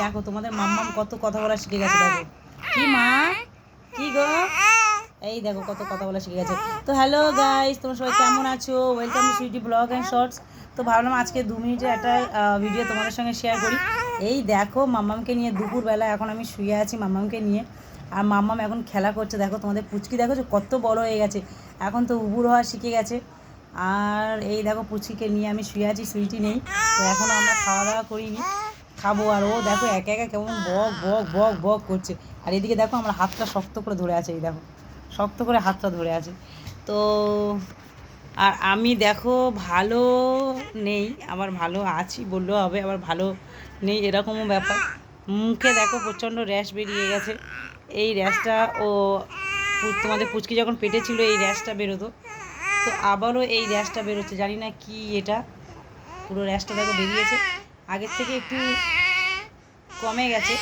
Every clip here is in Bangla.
দেখো, তোমাদের মাম্মাম কত কথা বলা শিখে গেছে, দেখো। কি মা? কি গো? এই দেখো, কত কথা বলা শিখে গেছে। তো হ্যালো গাইস তোমরা সবাই কেমন আছো? Welcome Sweety blog and shorts তো ভাবলাম আজকে দু মিনিটের একটা ভিডিও তোমাদের সঙ্গে শেয়ার করি। এই দেখো, মাম্মামকে নিয়ে দুপুরবেলা এখন আমি শুয়ে আছি মাম্মামকে নিয়ে। আর মাম্মাম এখন খেলা করছে, দেখো তোমাদের পুচকি, দেখো যে কত বড় হয়ে গেছে। এখন তো উবুর হওয়া শিখে গেছে। আর এই দেখো পুচকিকে নিয়ে আমি শুয়ে আছি, সুইটি নেই। তো এখনও আমরা খাওয়া দাওয়া করিনি। খাব আর ও দেখো একা একা কেমন বক বক বক বক করছে। আর এদিকে দেখো আমার হাতটা শক্ত করে ধরে আছে, এই দেখো। শক্ত করে হাতটা ধরে আছে। তো আর আমি দেখো ভালো নেই আবার ভালো আছি বললেও হবে, আবার ভালো নেই এরকমও ব্যাপার। মুখে দেখো প্রচণ্ড র্যাশ বেরিয়ে গেছে। এই র্যাশটা ও তোমাদের পুচকি যখন পেটে ছিল, এই র্যাশটা বেরোতো। তো আবারও এই র্যাশটা বেরোচ্ছে, জানি না কি এটা। পুরো র্যাশটা দেখো বেরিয়েছে। আগের থেকে একটু কমে গেছে।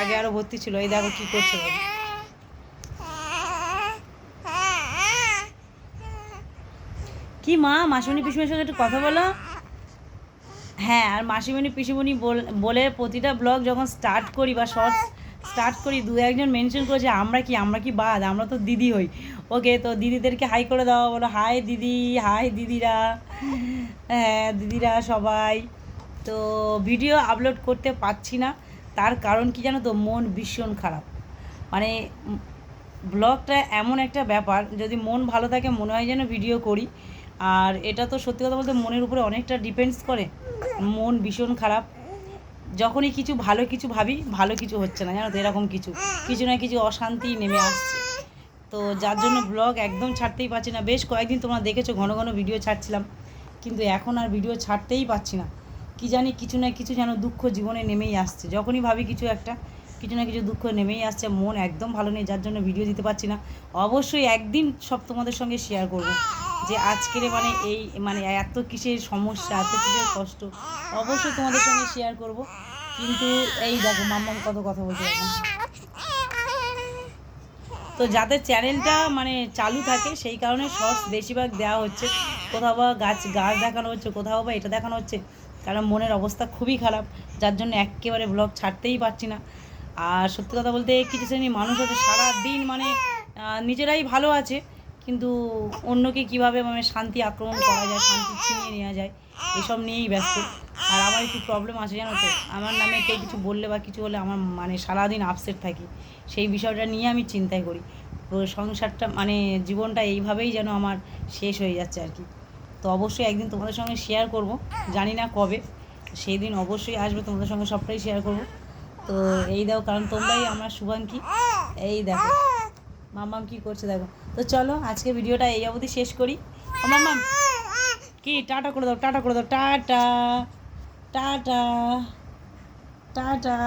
আগে আরও ভর্তি ছিল, এই দেখো কী করছে কি মা, মাসিমণি, পিসিমণির সঙ্গে একটু কথা বলো। হ্যাঁ আর মাসিমণি, পিসিমণি বলে প্রতিটা ব্লগ যখন স্টার্ট করি বা শর্টস স্টার্ট করি, দু একজন মেনশন করেছে, আমরা কি আমরা কি বাদ? আমরা তো দিদি হই। ওকে, তো দিদিদেরকে হাই করে দাও, বলো হাই দিদি হাই দিদিরা। হ্যাঁ দিদিরা সবাই। তো ভিডিও আপলোড করতে পারছি না। তার কারণ কি জানো তো? মন ভীষণ খারাপ। মানে ব্লগটা এমন একটা ব্যাপার, যদি মন ভালো থাকে, মনে হয় যেন ভিডিও করি। আর এটা তো সত্যি কথা বলতে মনের উপরে অনেকটা ডিপেন্ডস করে। মন ভীষণ খারাপ। যখনই কিছু ভালো কিছু ভাবি, ভালো কিছু হচ্ছে না, জানো তো? এরকম কিছু। কিছু না কিছু অশান্তি নেমে আসছে। তো যার জন্য ব্লগ একদম ছাড়তেই পারছি না। বেশ কয়েকদিন তোমরা দেখেছ, ঘন ঘন ভিডিও ছাড়ছিলাম। কিন্তু এখন আর ভিডিও ছাড়তেই পারছি না। কি জানি কিছু না কিছু যেন দুঃখ জীবনে নেমেই আসছে। যখনই ভাবি কিছু একটা, কিছু না কিছু দুঃখ নেমেই আসছে, মন একদম ভালো নেই, যার জন্য ভিডিও দিতে পারছি না। অবশ্যই একদিন সব তোমাদের সঙ্গে শেয়ার করব যে আজকের মানে এই মানে এত কিসের সমস্যা, এত কিসের কষ্ট, অবশ্যই তোমাদের সঙ্গে শেয়ার করব। কিন্তু এই দেখো, মাম্মাম কত কথা এখন তো যাদের চ্যানেলটা মানে চালু থাকে, সেই কারণে শর্টস বেশিরভাগ দেওয়া হচ্ছে। কোথাও বা গাছ গাছ দেখানো হচ্ছে, কোথাও বা এটা দেখানো হচ্ছে। কারণ মনের অবস্থা খুবই খারাপ, যার জন্য একেবারে ব্লগ ছাড়তেই পারছি না। আর সত্যি কথা বলতে কিছু শ্রেণির মানুষ আছে, সারাদিন মানে নিজেরাই ভালো আছে, কিন্তু অন্যকে কীভাবে মানে শান্তি আক্রমণ করা যায়, শান্তি ছিনিয়ে নেওয়া যায়, এসব নিয়েই ব্যস্ত। আর আমার একটু প্রবলেম আছে জানো তো? আমার নামে কেউ কিছু বললে বা কিছু হলে আমার মানে সারাদিন আপসেট থাকি। সেই বিষয়টা নিয়ে আমি চিন্তাই করি। সংসারটা মানে জীবনটা এইভাবেই যেন আমার শেষ হয়ে যাচ্ছে আর কি। তো অবশ্যই একদিন তোমাদের সঙ্গে শেয়ার করব। জানি না কবে। সেই দিন অবশ্যই আসবে, তোমাদের সঙ্গে সবটাই শেয়ার করব। তো এই দাও, কারণ তোমরাই আমার শুভাঙ্কি। এই দেখো। মামাম কি করছে দেখো। তো চলো, আজকে ভিডিওটা এই অবধি শেষ করি। মামাম কি? টাটা করে দাও, টাটা করে দাও। টাটা! টাটা! টাটা!